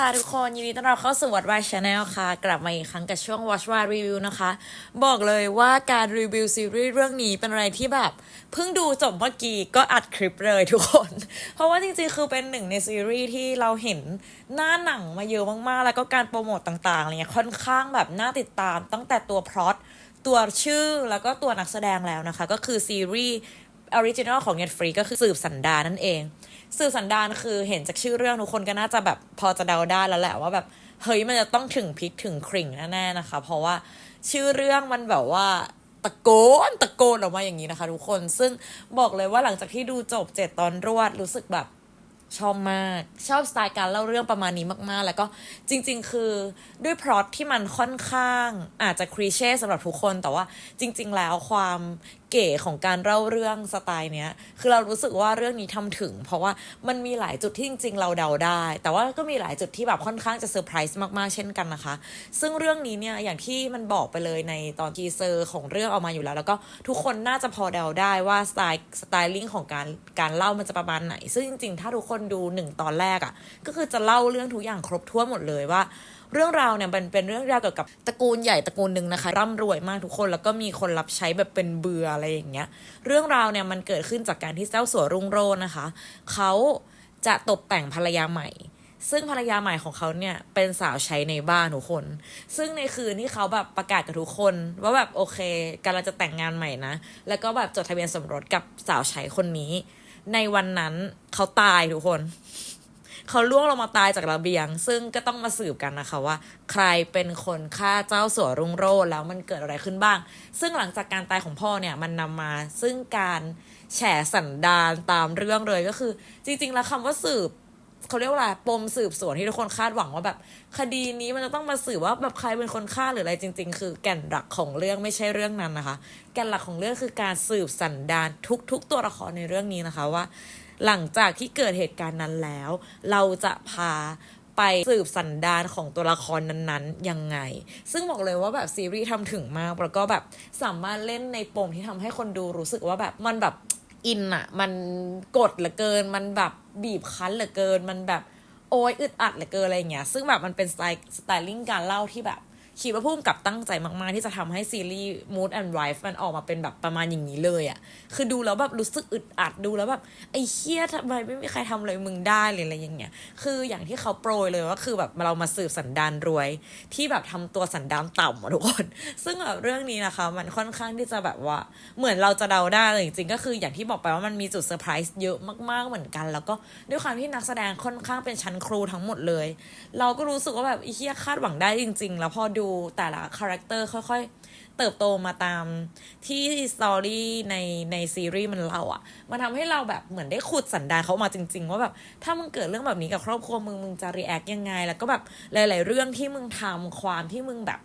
ค่ะทุกคน ยินดีต้อนรับเข้าสู่ Watch Why Channel ค่ะ กลับมาอีกครั้งกับช่วง Watch Why Review นะคะ บอกเลยว่าการรีวิวซีรีส์เรื่องนี้เป็นอะไรที่แบบ เพิ่งดูจบเมื่อกี้ก็อัดคลิปเลยทุกคน เพราะว่าจริงๆ คือเป็นหนึ่งในซีรีส์ที่เราเห็นหน้าหนังมาเยอะมากๆ แล้วก็การโปรโมตต่างๆเงี้ยค่อนข้างแบบน่าติดตามตั้งแต่ตัวพล็อตตัวชื่อแล้วก็ตัวนักแสดงแล้วนะคะ ก็คือซีรีส์ ออริจินอลของ Netflix ก็คือสืบสันดานนั่นเอง สืบสันดานคือเห็นจากชื่อเรื่องทุกคนก็น่าจะแบบพอจะเดาได้แล้วแหละว่าแบบเฮ้ยมันจะต้องถึงพลิกถึงคริ่งแน่ๆนะคะ เพราะว่าชื่อเรื่องมันแบบว่าตะโกนตะโกนออกมาอย่างนี้นะคะ ทุกคนซึ่งบอกเลยว่าหลังจากที่ดูจบเจ็ดตอนรวดรู้สึกแบบชอบมาก ชอบสไตล์การเล่าเรื่องประมาณนี้มาก ๆ แล้วก็จริง ๆ คือด้วยพล็อตที่มันค่อนข้างอาจจะคลีเช่สำหรับทุกคน แต่ว่าจริง ๆ แล้วความ เก๋ของการเล่าเรื่องสไตล์เนี้ย คือเรารู้สึกว่าเรื่องนี้ทำถึง เพราะว่ามันมีหลายจุดที่จริงๆเราเดาได้ แต่ว่าก็มีหลายจุดที่แบบค่อนข้างจะเซอร์ไพรส์มากๆเช่นกันนะคะ ซึ่งเรื่องนี้เนี่ยอย่างที่มันบอกไปเลยในตอนทีเซอร์ของเรื่องออกมาอยู่แล้ว แล้วก็ทุกคนน่าจะพอเดาได้ว่าสไตล์สไตลิ่งของการการเล่ามันจะประมาณไหน ซึ่งจริงๆ ถ้าทุกคนดูหนึ่งตอนแรกอะ่ะก็คือจะเล่าเรื่องทุกอย่างครบถ้วนหมดเลยว่า เรื่องราวเนี่ยเป็นเป็นเรื่องราวเกี่ยวกับตระกูลใหญ่ตระกูลหนึ่งนะคะร่ำรวยมากทุกคนแล้วก็มีคนรับใช้แบบเป็นเบืออะไรอย่างเงี้ย เรื่องราวเนี่ยมันเกิดขึ้นจากการที่เจ้าสัวรุ่งโรจน์นะคะ เขาจะตกแต่งภรรยาใหม่ ซึ่งภรรยาใหม่ของเขาเนี่ยเป็นสาวใช้ในบ้านทุกคน ซึ่งในคืนที่เขาแบบประกาศกับทุกคน ว่าแบบโอเคกำลังจะแต่งงานใหม่นะ แล้วก็แบบจดทะเบียนสมรสกับสาวใช้คนนี้ ในวันนั้นเขาตายทุกคน เขาล่วงลงมาตายจากระเบียง ซึ่งก็ต้องมาสืบกันนะคะว่า ใครเป็นคนฆ่าเจ้าสัวรุ่งโรจน์แล้วมันเกิดอะไรขึ้นบ้าง ซึ่งหลังจากการตายของพ่อเนี่ยมันนำมาซึ่งการแฉสันดานตามเรื่องเลยก็คือ จริง ๆ แล้วคำว่าสืบเขาเรียกว่าอะไรปมสืบสวนที่ทุกคนคาดหวังว่าแบบ คดีนี้มันจะต้องมาสืบว่าแบบใครเป็นคนฆ่าหรืออะไรจริง ๆ คือแก่นหลักของเรื่องไม่ใช่เรื่องนั้นนะคะ แก่นหลักของเรื่องคือการสืบสันดานทุก ๆ ตัวละครในเรื่องนี้นะคะว่า หลังจากที่เกิดเหตุการณ์นั้นแล้ว เราจะพาไปสืบสันดานของตัวละครนั้นๆ ยังไง ซึ่งบอกเลยว่าแบบซีรีส์ทำถึงมาก แล้วก็แบบสามารถเล่นในปมที่ทำให้คนดูรู้สึกว่าแบบมันแบบอินอะมันกดเหลือเกิน มันแบบบีบคั้นเหลือเกิน มันแบบโอ้ยอึดอัดเหลือเกินอะไรอย่างเงี้ย ซึ่งแบบมันเป็นสไตล์สไตลิ่งการเล่าที่แบบ คิดว่าพุ่มกับตั้งใจมาก ๆ ที่จะทำให้ซีรีส์ Mood and Wife มันออกมาเป็นแบบประมาณอย่างนี้เลยอะ่ะ คือดูแล้วแบบรู้สึกอึดอัดดูแล้วแบบไอ้เคียทำไมไม่มีใครทำอะไรมึงได้เลยอะไรอย่างเงี้ย คืออย่างที่เขาโปรยเลยว่าคือแบบเรามาสืบสันดานรวย ที่แบบทำตัวสันดานต่ำอะทุกคน ซึ่งแบบเรื่องนี้นะคะ มันค่อนข้างที่จะแบบว่าเหมือนเราจะเดาได้เลยจริงๆก็คืออย่างที่บอกไปว่ามันมีจุดเซอร์ไพรส์เยอะมาก ๆเหมือนกัน แล้วก็ด้วยความที่นักแสดงค่อนข้างเป็นชั้นครูทั้งหมดเลย เราก็รู้สึกว่าแบบไอ้เคียคาดหวังได้จริง ๆ แล้วพอดูแต่ละคาแรคเตอร์ค่อยๆ เติบโตมาตามที่สตอรี่ในในซีรีส์มันเล่าอะ่ะมันทำให้เราแบบเหมือนได้ขุดสันดานเขามาจริง ๆ ว่าแบบถ้ามึงเกิดเรื่องแบบนี้กับครอบครัวมึงมึงจะรีแอคยังไง แล้วก็แบบหลาย ๆ เรื่องที่มึงทำความที่มึงแบบ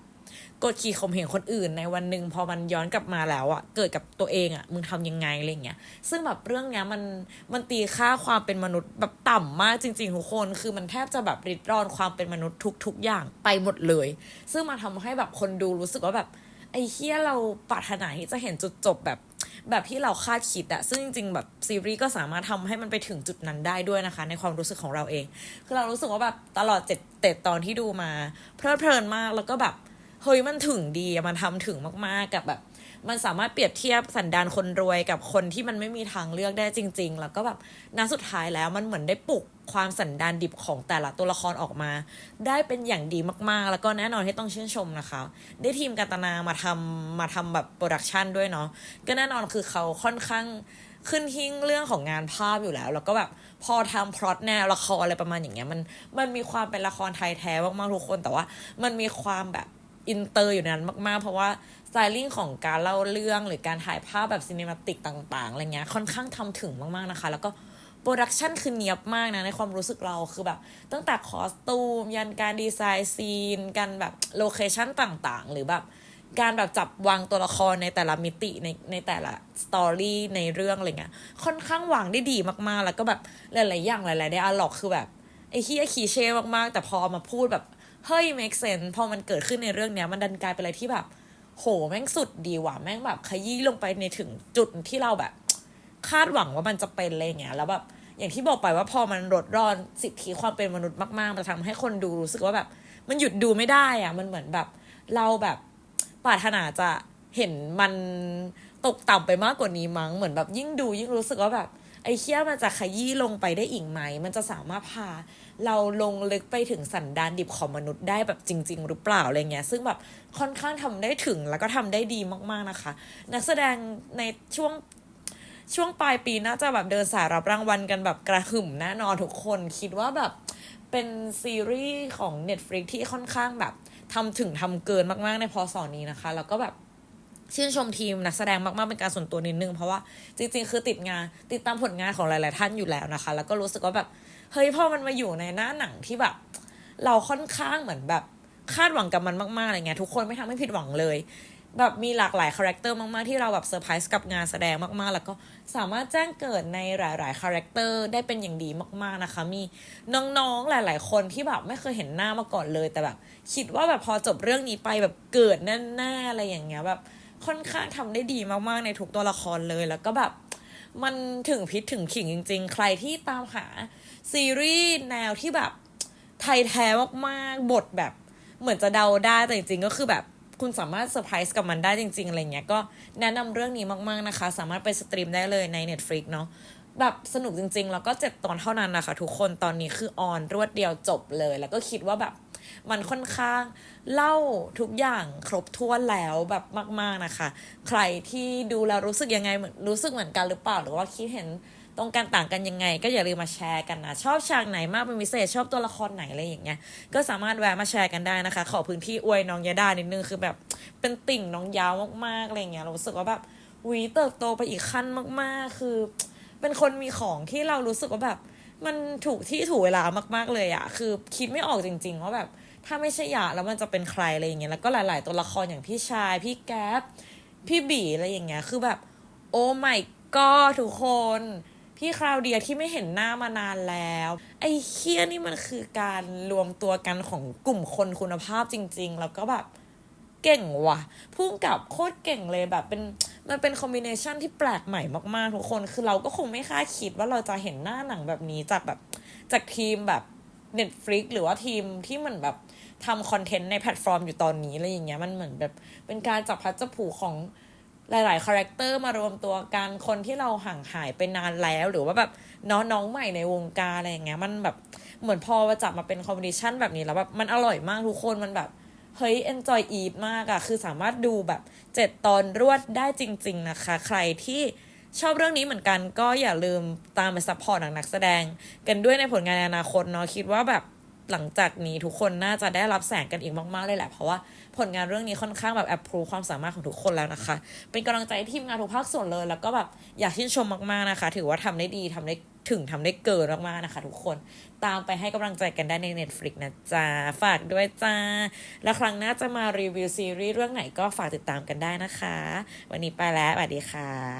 กดขี่ข่มเหงคนอื่นในวันหนึ่งพอมันย้อนกลับมาแล้วอะเกิดกับตัวเองอะมึงทำยังไงอะไรเงี้ยซึ่งแบบเรื่องเนี้ยมันมันตีค่าความเป็นมนุษย์แบบต่ำมากจริงๆทุกคน คือมันแทบจะแบบริดรอนความเป็นมนุษย์ทุก ๆ อย่างไปหมดเลย ซึ่งมาทำให้แบบคนดูรู้สึกว่าแบบไอ้เฮียเราปรารถนาที่จะเห็นจุดจบแบบแบบที่เราคาดคิดอะซึ่งจริงๆแบบซีรีส์ก็สามารถทำให้มันไปถึงจุดนั้นได้ด้วยนะคะ ในความรู้สึกของเราเอง คือเรารู้สึกว่าแบบตลอดเจ็ดเจ็ดตอนที่ดูมา เพลิดเพลินมากแล้วก็แบบ เฮ้ยมันถึงดีมันทำถึงมากๆกับแบบ มันสามารถเปรียบเทียบสันดานคนรวยกับคนที่มันไม่มีทางเลือกได้จริง ๆ แล้วก็แบบณสุดท้ายแล้วมันเหมือนได้ปลุกความสันดานดิบของแต่ละตัวละครออกมา ได้เป็นอย่างดีมากๆ แล้วก็แน่นอนที่ต้องชื่นชมนะคะ ได้ทีมการตนามาทำมาทำแบบโปรดักชันด้วยเนาะก็แน่นอนคือเขาค่อนข้างขึ้นหิ้งเรื่องของงานภาพอยู่แล้ว แล้วก็แบบพอทำพล็อตแนวละครอะไรประมาณอย่างเงี้ยมันมันมีความเป็นละครไทยแท้มากๆทุกคนแต่ว่า มันมีความแบบ อินเตอร์อยู่ในนั้นมากๆ เพราะว่าสไตลิ่งของการเล่าเรื่องหรือการถ่ายภาพแบบซีนิมาติกต่างๆอะไรเงี้ยค่อนข้างทำถึงมากๆนะคะ แล้วก็โปรดักชันคือเนียบมากนะ ในความรู้สึกเราคือแบบ ตั้งแต่คอสตูม ยันการดีไซน์ซีนการแบบโลเคชันต่างๆ หรือแบบการแบบจับวางตัวละครในแต่ละมิติในในแต่ละสตอรี่ในเรื่องอะไรเงี้ยค่อนข้างวางได้ดีมากๆ แล้วก็แบบหลายๆอย่างหลายๆได้อะล็อกคือแบบไอ้เฮียคีเช่มากๆ แต่พอเอามาพูดแบบ เฮ้ย make sense พอมันเกิดขึ้นในเรื่องเนี้ย มันดันกลายเป็นอะไรที่แบบ โหแม่งสุดดีว่ะแม่งแบบขยี้ลงไปในถึงจุดที่เราแบบ คาดหวังว่ามันจะเป็นอะไรเงี้ยแล้วแบบอย่างที่บอกไปว่าพอมันลดรอนสิทธิความเป็นมนุษย์มากๆมันทำให้คนดูรู้สึกว่าแบบ มันหยุดดูไม่ได้อะมันเหมือนแบบ เราแบบปรารถนาจะเห็นมันตกต่ำไปมากกว่านี้มั้งเหมือนแบบยิ่งดูยิ่งรู้สึกว่าแบบ ไอ้เคี้ยมันจะขยี้ลงไปได้อีกไหม มันจะสามารถพาเราลงลึกไปถึงสันดานดิบของมนุษย์ได้แบบจริง ๆ หรือเปล่าอะไรเงี้ย ซึ่งแบบค่อนข้างทำได้ถึงแล้วก็ทำได้ดีมากๆนะคะ นักแสดงในช่วงช่วงปลายปีน่าจะแบบเดินสายรับรางวัลกันแบบกระหึ่มแน่นอนทุกคนคิดว่าแบบเป็นซีรีส์ของ Netflix ที่ค่อนข้างแบบทำถึงทำเกินมากๆในพอสอนนี้นะคะ แล้วก็แบบ ชื่นชมทีมนักแสดงมากๆเป็นการส่วนตัวนิดนึง เพราะว่าจริงๆ คือติดงานติดตามผลงานของหลาย ๆ ท่านอยู่แล้วนะคะ แล้วก็รู้สึกว่าแบบเฮ้ยพอมันมาอยู่ในหน้าหนังที่แบบ เราค่อนข้างเหมือนแบบคาดหวังกับมันมากๆอะไรเงี้ยทุกคนไม่ทำให้ผิดหวังเลยแบบมีหลากหลายคาแรคเตอร์มาก ๆ ที่เราแบบเซอร์ไพรส์กับงานแสดงมาก ๆ แล้วก็สามารถแจ้งเกิดในหลาย ๆ คาแรคเตอร์ได้เป็นอย่างดีมาก ๆ นะคะ มีน้อง ๆ หลาย ๆ คนที่แบบไม่เคยเห็นหน้ามาก่อนเลย แต่แบบ คิดว่าแบบพอจบเรื่องนี้ไปแบบเกิดแน่ ๆ อะไรอย่างเงี้ยแบบ ค่อนข้างทำได้ดีมากๆในทุกตัวละครเลย แล้วก็แบบมันถึงพิษถึงขิงจริง ๆ ใครที่ตามหาซีรีส์แนวที่แบบไทยแท้มากๆ บทแบบเหมือนจะเดาได้แต่จริงๆ ก็คือแบบคุณสามารถเซอร์ไพรส์กับมันได้จริง ๆ อะไรเงี้ย ก็แนะนำเรื่องนี้มากๆนะคะ สามารถไปสตรีมได้เลยใน Netflix เนาะแบบสนุกจริง ๆ แล้วก็เจ็ดตอนเท่านั้นนะคะ ทุกคนตอนนี้คือออนรวดเดียวจบเลย แล้วก็คิดว่าแบบ มันค่อนข้างเล่าทุกอย่างครบถ้วนแล้วแบบมาก ๆนะคะ ใครที่ดูแล้วรู้สึกยังไงเหมือนรู้สึกเหมือนกันหรือเปล่าหรือว่าคิดเห็นตรงกันต่างกันยังไง ก็อย่าลืมมาแชร์กันนะชอบฉากไหนมากเป็นพิเศษชอบตัวละครไหนอะไรอย่างเงี้ยก็สามารถแวะมาแชร์กันได้นะคะ ขอพื้นที่อวยน้องยาดานิดนึงคือแบบเป็นติ่งน้องยาวมากๆอะไรอย่างเงี้ยเรารู้สึกว่าแบบวีเติบโตไปอีกขั้นมากๆ คือ เป็นคนมีของที่เรารู้สึกว่าแบบ มันถูกที่ถูกเวลามากๆเลยอะคือคิดไม่ออกจริง ๆ ว่าแบบถ้าไม่ใช่หยาแล้วมันจะเป็นใครอะไรอย่างเงี้ยแล้วก็หลายๆตัวละครอย่างพี่ชาย พี่แก๊ปพี่บีอะไรอย่างเงี้ยคือแบบ โอ้ my god ทุกคน พี่คราวเดียที่ไม่เห็นหน้ามานานแล้ว ไอ้เคียนี่มันคือการรวมตัวกันของกลุ่มคนคุณภาพจริง ๆ แล้วก็แบบเก่งว่ะพุ่งกับโคตรเก่งเลยแบบเป็น มันเป็นคอมบิเนชันที่แปลกใหม่มากๆ ทุกคน คือเราก็คงไม่คาดคิดว่าเราจะเห็นหน้าหนังแบบนี้จากแบบจากทีมแบบ Netflix หรือว่าทีมที่มันแบบทำคอนเทนต์ในแพลตฟอร์มอยู่ตอนนี้อะไรอย่างเงี้ยมันเหมือนแบบเป็นการจับพัดจับผูของหลายๆคาแรคเตอร์มารวมตัวกันคนที่เราห่างหายไปนานแล้ว หรือว่าแบบน้องน้องใหม่ในวงการอะไรอย่างเงี้ยมันแบบเหมือนพอมาจับมาเป็นคอมบิเนชันแบบนี้แล้วแบบมันอร่อยมากทุกคนมันแบบ เฮ้ย enjoy อีฟมากอะคือสามารถดูแบบเจ็ดตอนรวดได้จริง ๆ นะคะ ใครที่ชอบเรื่องนี้เหมือนกันก็อย่าลืมตามไปซัพพอร์ตนักแสดง กันด้วยในผลงานอนาคตเนาะคิดว่าแบบ หลังจากนี้ทุกคนน่าจะได้รับแสงกันอีกมากๆเลยแหละ เพราะว่าผลงานเรื่องนี้ค่อนข้างแบบแอปพรูความสามารถของทุกคนแล้วนะคะ เป็นกำลังใจทีมงานทุกภาคส่วนเลย แล้วก็แบบอยากชื่นชมมากๆนะคะ ถือว่าทำได้ดีทำได้ถึงทำได้เกินมากๆนะคะ ทุกคนตามไปให้กำลังใจกันได้ใน Netflix นะจ๊ะ ฝากด้วยจ้า แล้วครั้งหน้าจะมารีวิวซีรีส์เรื่องไหนก็ฝากติดตามกันได้นะคะ วันนี้ไปแล้วสวัสดีค่ะ